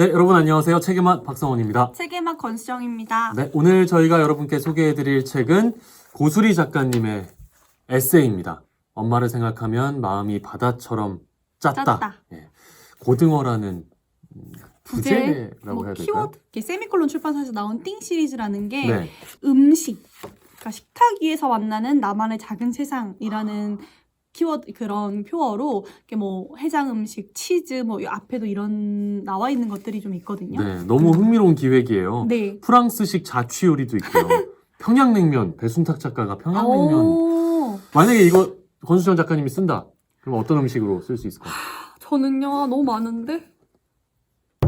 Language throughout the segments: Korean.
네, 여러분 안녕하세요. 책임맛 박성원입니다. 세계막 권수정입니다. 네, 오늘 저희가 여러분께 소개해드릴 책은 고수리 작가님의 에세이입니다. 엄마를 생각하면 마음이 바다처럼 짰다. 짰다. 예, 고등어라는 음, 부제, 부제라고 뭐 해야 될까요? 키워드, 이렇게 세미콜론 출판사에서 나온 띵 시리즈라는 게 네, 음식, 그러니까 식탁 위에서 만나는 나만의 작은 세상이라는 키워드 그런 표어로 이렇게 뭐 해장 음식, 치즈 뭐 앞에도 이런 나와 있는 것들이 좀 있거든요. 네, 너무 흥미로운 기획이에요. 네. 프랑스식 자취 요리도 있고요. 평양냉면 배순탁 작가가 평양냉면 오, 만약에 이거 권수정 작가님이 쓴다. 그럼 어떤 음식으로 쓸 수 있을 것 같아요? 저는요 너무 많은데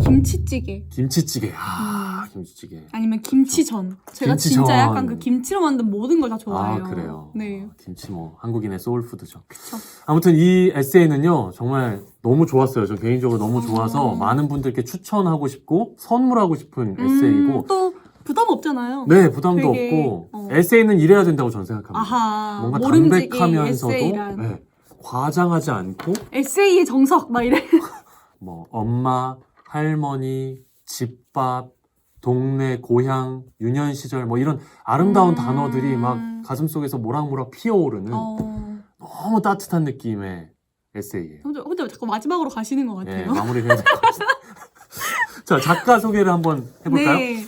김치찌개 김치찌개. 아, 김치찌개. 아니면 김치전. 제가 김치전. 진짜 약간 그 김치로 만든 모든 걸 다 좋아해요. 아, 그래요. 네. 어, 김치 뭐 한국인의 소울푸드죠. 그쵸. 아무튼 이 에세이는요 정말 너무 좋았어요. 저 개인적으로 너무 좋아서 어. 많은 분들께 추천하고 싶고 선물하고 싶은 에세이고 음, 또 부담 없잖아요. 네 부담도 되게, 없고 어. 에세이는 이래야 된다고 저는 생각합니다. 아하. 뭔가 담백하면서도. 네, 과장하지 않고 에세이의 정석 막 이래. 뭐 엄마, 할머니, 집밥, 동네, 고향, 유년 시절 뭐 이런 아름다운 음. 단어들이 막 가슴 속에서 모락모락 피어오르는 어. 너무 따뜻한 느낌의 에세이예요. 혼자, 혼자 자꾸 마지막으로 가시는 것 예, 같아요. 마무리해야 될 것 같아요. 자, 작가 소개를 한번 해볼까요? 네.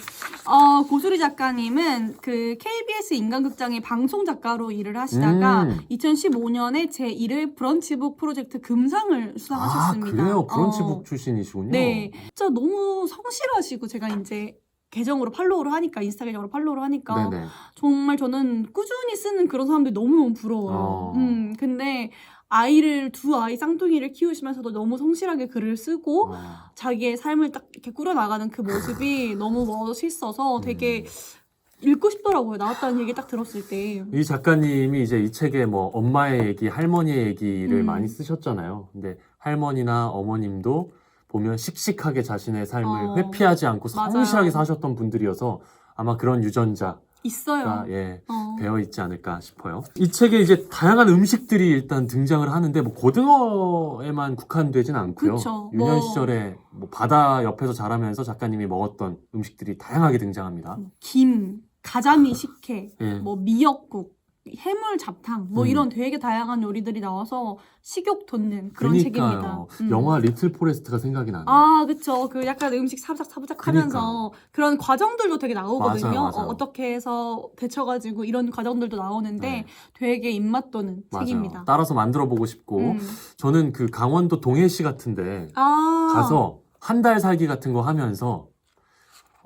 어, 고수리 작가님은 그 KBS 인간극장의 방송 작가로 일을 하시다가 음. 2015년에 제1회 브런치북 프로젝트 금상을 아, 수상하셨습니다. 그래요? 브런치북 어. 출신이시군요. 네. 진짜 너무 성실하시고 제가 이제 계정으로 팔로우를 하니까 인스타 계정으로 팔로우를 하니까 네네. 정말 저는 꾸준히 쓰는 그런 사람들이 너무너무 부러워요. 어. 음, 근데 아이를 두 아이 쌍둥이를 키우시면서도 너무 성실하게 글을 쓰고 와. 자기의 삶을 딱 이렇게 꾸려나가는 그 모습이 너무 멋있어서 되게 음. 읽고 싶더라고요. 나왔다는 얘기 딱 들었을 때. 이 작가님이 이제 이 책에 뭐 엄마의 얘기, 할머니의 얘기를 음. 많이 쓰셨잖아요. 근데 할머니나 어머님도 보면 씩씩하게 자신의 삶을 어. 회피하지 않고 맞아요. 성실하게 사셨던 분들이어서 아마 그런 유전자가 있어요. 예, 어. 배어 있지 않을까 싶어요. 이 책에 이제 다양한 음식들이 일단 등장을 하는데 뭐 고등어에만 국한되진 않고요. 그쵸. 유년 뭐- 시절에 뭐 바다 옆에서 자라면서 작가님이 먹었던 음식들이 다양하게 등장합니다. 김, 가자미 식혜, 예. 뭐 미역국, 해물 잡탕, 뭐 음. 이런 되게 다양한 요리들이 나와서 식욕 돋는 그런 책입니다. 그러니까요. 음. 영화 리틀 포레스트가 생각이 나네요. 아, 그쵸. 그 약간 음식 사부작사부작 하면서 그런 과정들도 되게 나오거든요. 맞아요, 맞아요. 어, 떻게 해서 데쳐가지고 이런 과정들도 나오는데 네. 되게 입맛 도는 맞아요. 책입니다. 따라서 만들어 보고 싶고 음. 저는 그 강원도 동해시 같은데 아. 가서 한 달 살기 같은 거 하면서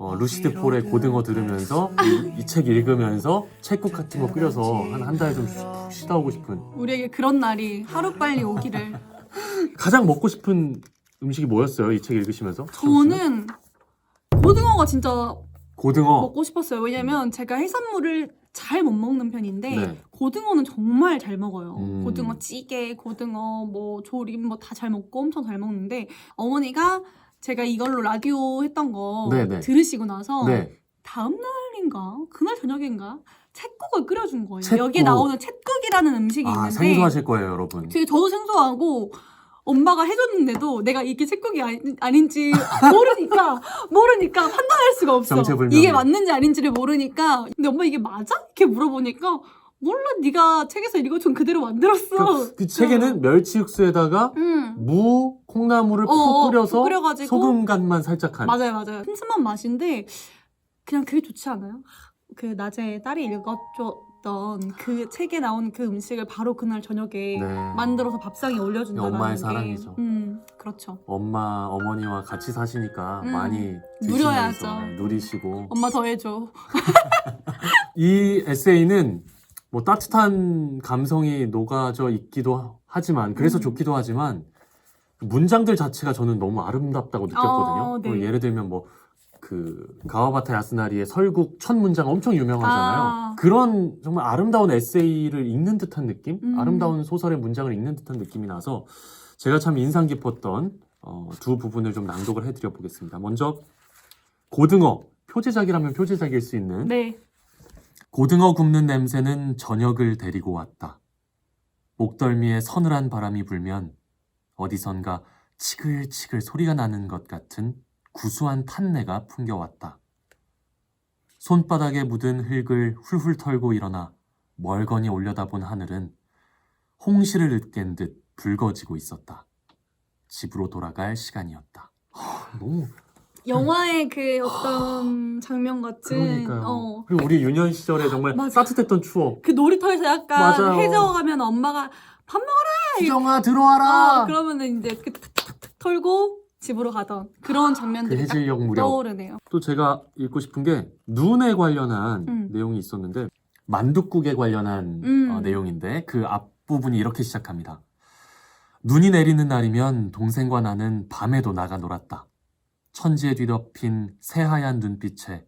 어, 루시드 폴의 고등어 들으면서 이 책 읽으면서 책국 같은 거 끓여서 한 한 달 좀 쉬다 오고 싶은 우리에게 그런 날이 하루빨리 오기를. 가장 먹고 싶은 음식이 뭐였어요? 이 책 읽으시면서? 저는 고등어가 진짜 고등어. 먹고 싶었어요. 왜냐면 제가 해산물을 잘 못 먹는 편인데 네. 고등어는 정말 잘 먹어요. 음. 고등어 찌개, 고등어 뭐 조림 뭐 다 잘 먹고 엄청 잘 먹는데 어머니가 제가 이걸로 라디오 했던 거 네네. 들으시고 나서 네. 다음 날인가 그날 저녁인가 채국을 끓여준 거예요. 챗국. 여기에 나오는 채국이라는 음식이 아, 있는데 생소하실 거예요, 여러분. 되게 저도 생소하고 엄마가 해줬는데도 내가 이게 채국이 아니, 아닌지 모르니까 모르니까 판단할 수가 없어. 정체불명이. 이게 맞는지 아닌지를 모르니까 근데 엄마 이게 맞아? 이렇게 물어보니까 몰라 네가 책에서 읽어준 그대로 만들었어. 그, 그 책에는 멸치 육수에다가 음 무, 콩나물을 푹 어, 어, 끓여서 푹 끓여가지고. 소금 간만 살짝 한. 맞아요 맞아요 슴슴한 맛인데 그냥 그게 좋지 않아요? 그 낮에 딸이 읽어줬던 그 책에 나온 그 음식을 바로 그날 저녁에 네. 만들어서 밥상에 올려준다는 엄마의 게 사랑이죠. 음 그렇죠. 엄마, 어머니와 같이 사시니까 음, 많이 누려야죠. 드시면서 누리시고. 엄마 더 해줘. 이 에세이는 뭐 따뜻한 감성이 녹아져 있기도 하지만 그래서 음. 좋기도 하지만 문장들 자체가 저는 너무 아름답다고 느꼈거든요. 어, 네. 뭐 예를 들면 뭐 그 가와바타 야스나리의 설국 첫 문장 엄청 유명하잖아요. 아. 그런 정말 아름다운 에세이를 읽는 듯한 느낌, 음. 아름다운 소설의 문장을 읽는 듯한 느낌이 나서 제가 참 인상 깊었던 어, 두 부분을 좀 낭독을 해드려 보겠습니다. 먼저 고등어 표제작이라면 표제작일 수 있는 네. 고등어 굽는 냄새는 저녁을 데리고 왔다. 목덜미에 서늘한 바람이 불면 어디선가 치글치글 소리가 나는 것 같은 구수한 탄내가 풍겨왔다. 손바닥에 묻은 흙을 훌훌 털고 일어나 멀거니 올려다본 하늘은 홍시를 으깬 듯 붉어지고 있었다. 집으로 돌아갈 시간이었다. 하, 너무 영화의 그 어떤 장면 같은 그러니까요. 어, 그리고 우리 유년 시절에 정말 맞아. 따뜻했던 추억. 그 놀이터에서 약간 맞아요. 해져가면 엄마가 밥 먹어라 수정아 들어와라. 어, 그러면은 이제 그 탁탁탁 털고 집으로 가던 그런 그 장면들이 딱 해질녘 무렵. 떠오르네요. 또 제가 읽고 싶은 게 눈에 관련한 음. 내용이 있었는데 만둣국에 관련한 음. 어, 내용인데 그 앞부분이 이렇게 시작합니다. 눈이 내리는 날이면 동생과 나는 밤에도 나가 놀았다. 천지에 뒤덮인 새하얀 눈빛에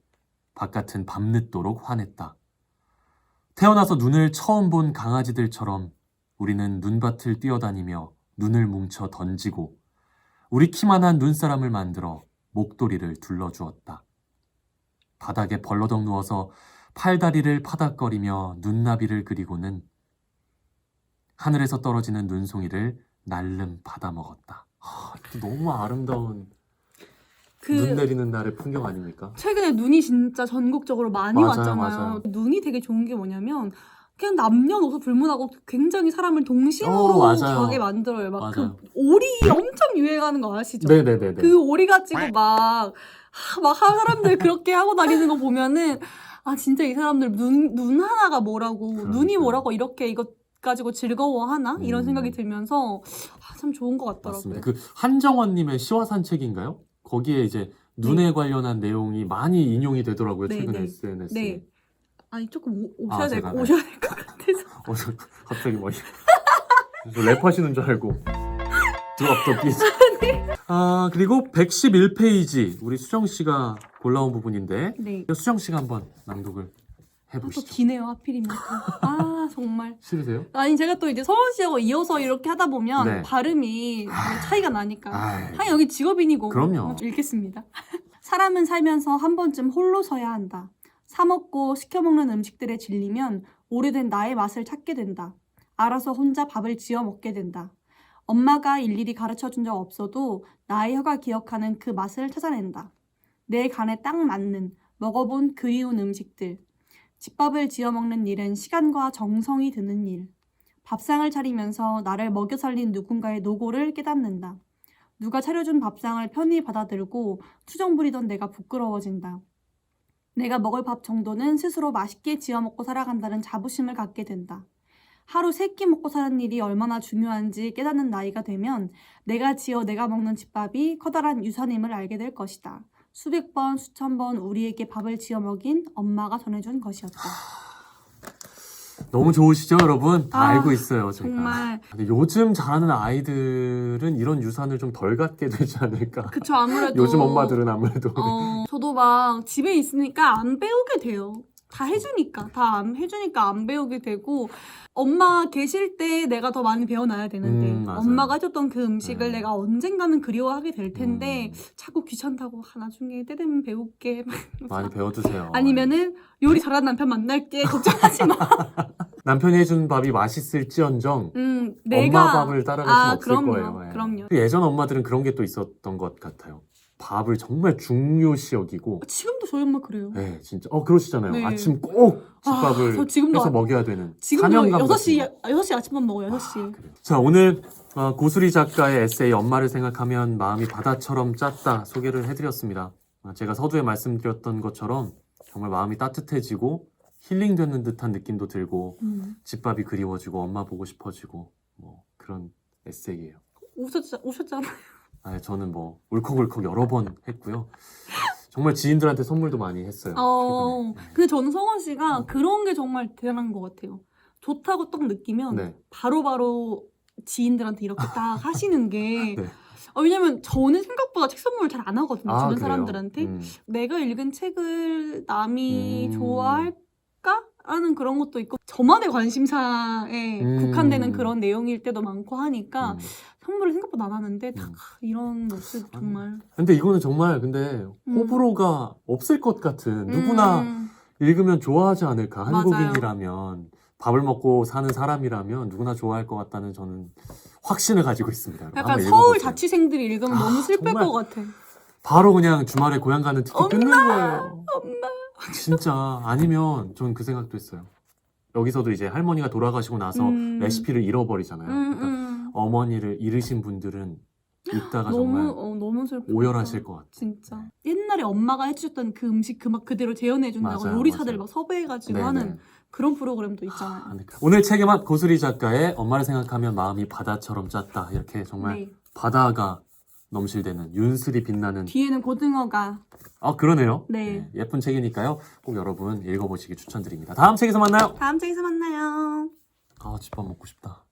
바깥은 밤늦도록 환했다. 태어나서 눈을 처음 본 강아지들처럼 우리는 눈밭을 뛰어다니며 눈을 뭉쳐 던지고 우리 키만한 눈사람을 만들어 목도리를 둘러주었다. 바닥에 벌러덩 누워서 팔다리를 파닥거리며 눈나비를 그리고는 하늘에서 떨어지는 눈송이를 날름 받아먹었다. 하, 너무 아름다운 그 눈 내리는 날의 풍경 아닙니까? 최근에 눈이 진짜 전국적으로 많이 맞아요, 왔잖아요. 맞아요. 눈이 되게 좋은 게 뭐냐면 그냥 남녀노소 불문하고 굉장히 사람을 어, 동심으로 맞아요. 가게 만들어요. 막 그 맞아요. 오리 엄청 유행하는 거 아시죠? 네네네네. 그 오리 가지고 막, 하, 막 사람들 그렇게 하고 다니는 거 보면은, 아, 진짜 이 사람들 눈, 눈 하나가 뭐라고, 그러니까요. 눈이 뭐라고 이렇게 이것 가지고 즐거워하나? 이런 음. 생각이 들면서, 아, 참 좋은 것 같더라고요. 맞습니다. 그 한정원님의 시와 산책인가요? 거기에 이제 눈에 관련한 내용이 많이 인용이 되더라고요. 네, 최근에 네. SNS에. 네. 아니, 조금 오, 아, 오셔야 될, 제가, 네. 오셔야 될 것 같아서. 어, 저 갑자기 뭐저 랩하시는 줄 알고 드랍 더 비트. 아 그리고 111페이지 우리 수정 씨가 골라온 부분인데 네. 수정 씨가 한번 낭독을 아, 또 해보시죠. 기네요, 하필이면. 또. 아, 정말. 싫으세요? 아니, 제가 또 이제 서원 씨하고 이어서 이렇게 하다 보면 네. 발음이 차이가 나니까. 아이, 하긴 여기 직업인이고. 그럼요. 어, 읽겠습니다. 사람은 살면서 한 번쯤 홀로 서야 한다. 사 먹고 시켜 먹는 음식들에 질리면 오래된 나의 맛을 찾게 된다. 알아서 혼자 밥을 지어 먹게 된다. 엄마가 일일이 가르쳐 준 적 없어도 나의 혀가 기억하는 그 맛을 찾아낸다. 내 간에 딱 맞는 먹어본 그리운 음식들. 집밥을 지어 먹는 일은 시간과 정성이 드는 일. 밥상을 차리면서 나를 먹여 살린 누군가의 노고를 깨닫는다. 누가 차려준 밥상을 편히 받아들고 투정 부리던 내가 부끄러워진다. 내가 먹을 밥 정도는 스스로 맛있게 지어 먹고 살아간다는 자부심을 갖게 된다. 하루 세 끼 먹고 사는 일이 얼마나 중요한지 깨닫는 나이가 되면 내가 지어 내가 먹는 집밥이 커다란 유산임을 알게 될 것이다. 수백 번, 수천 번 우리에게 밥을 지어 먹인 엄마가 전해준 것이었다. 너무 좋으시죠, 여러분? 다 아, 알고 있어요, 제가. 정말 근데 요즘 자라는 아이들은 이런 유산을 좀 덜 갖게 되지 않을까. 그쵸 아무래도 요즘 엄마들은 아무래도 어, 저도 막 집에 있으니까 안 배우게 돼요. 다 해주니까 다 안 해주니까 안 배우게 되고 엄마 계실 때 내가 더 많이 배워놔야 되는데 음, 맞아요. 엄마가 해줬던 그 음식을 음. 내가 언젠가는 그리워하게 될 텐데 음, 자꾸 귀찮다고 아, 나중에 때 되면 배울게 많이 배워두세요. 아니면은 요리 잘하는 남편 만날게 걱정하지 마. 남편이 해준 밥이 맛있을지언정 음, 엄마 내가 밥을 따라갈 아, 수 없을 그럼요. 거예요. 예. 그럼요. 예전 엄마들은 그런 게 또 있었던 것 같아요. 밥을 정말 중요시 여기고, 지금도 저희 엄마 그래요. 네, 진짜. 어, 그러시잖아요. 네. 아침 꼭 집밥을 아, 저 지금도 해서 아- 먹여야 되는. 지금도 사명감 6시, 같은 거. 6시 아침밥 먹어요, 6시. 그래요. 자, 오늘 어, 고수리 작가의 에세이 엄마를 생각하면 마음이 바다처럼 짰다 소개를 해드렸습니다. 아, 제가 서두에 말씀드렸던 것처럼 정말 마음이 따뜻해지고 힐링되는 듯한 느낌도 들고 음. 집밥이 그리워지고 엄마 보고 싶어지고 뭐 그런 에세이예요. 오셨, 오셨잖아요. 아, 저는 뭐 울컥울컥 여러 번 했고요. 정말 지인들한테 선물도 많이 했어요. 어, 최근에. 근데 저는 성원 씨가 그런 게 정말 대단한 것 같아요. 좋다고 딱 느끼면 네. 바로바로 지인들한테 이렇게 딱 하시는 게. 네. 어, 왜냐면 저는 생각보다 책 선물 잘 안 하거든요. 아, 주변 그래요? 사람들한테. 음. 내가 읽은 책을 남이 음. 좋아할 까? 라는 그런 것도 있고 저만의 관심사에 음. 국한되는 그런 내용일 때도 많고 하니까 음. 선물을 생각보다 안 하는데 다 음. 이런 모습 정말 근데 이거는 정말 근데 음. 호불호가 없을 것 같은 누구나 음. 읽으면 좋아하지 않을까 맞아요. 한국인이라면 밥을 먹고 사는 사람이라면 누구나 좋아할 것 같다는 저는 확신을 가지고 있습니다. 여러분. 약간 한번 서울 읽어보세요. 자취생들이 읽으면 아, 너무 슬플 정말. 것 같아. 바로 그냥 주말에 고향 가는 티켓 끊는 거예요. 엄마. 진짜 아니면 전 그 생각도 했어요. 여기서도 이제 할머니가 돌아가시고 나서 음. 레시피를 잃어버리잖아요. 음, 그러니까 음. 어머니를 잃으신 분들은 이따가 너무 정말 어, 너무 슬퍼. 오열하실 것 같아요. 진짜 옛날에 엄마가 해주셨던 그 음식 그맛 그대로 재현해 준다고 맞아요, 요리사들 맞아요. 막 섭외해가지고 네네. 하는 그런 프로그램도 있잖아요. 그러니까. 오늘 책의 맛 고수리 작가의 엄마를 생각하면 마음이 바다처럼 짰다. 이렇게 정말 네. 바다가 넘실대는 윤슬이 빛나는 뒤에는 고등어가 아 그러네요. 네. 예쁜 책이니까요. 꼭 여러분 읽어보시기 추천드립니다. 다음 책에서 만나요. 다음 책에서 만나요. 아 집밥 먹고 싶다.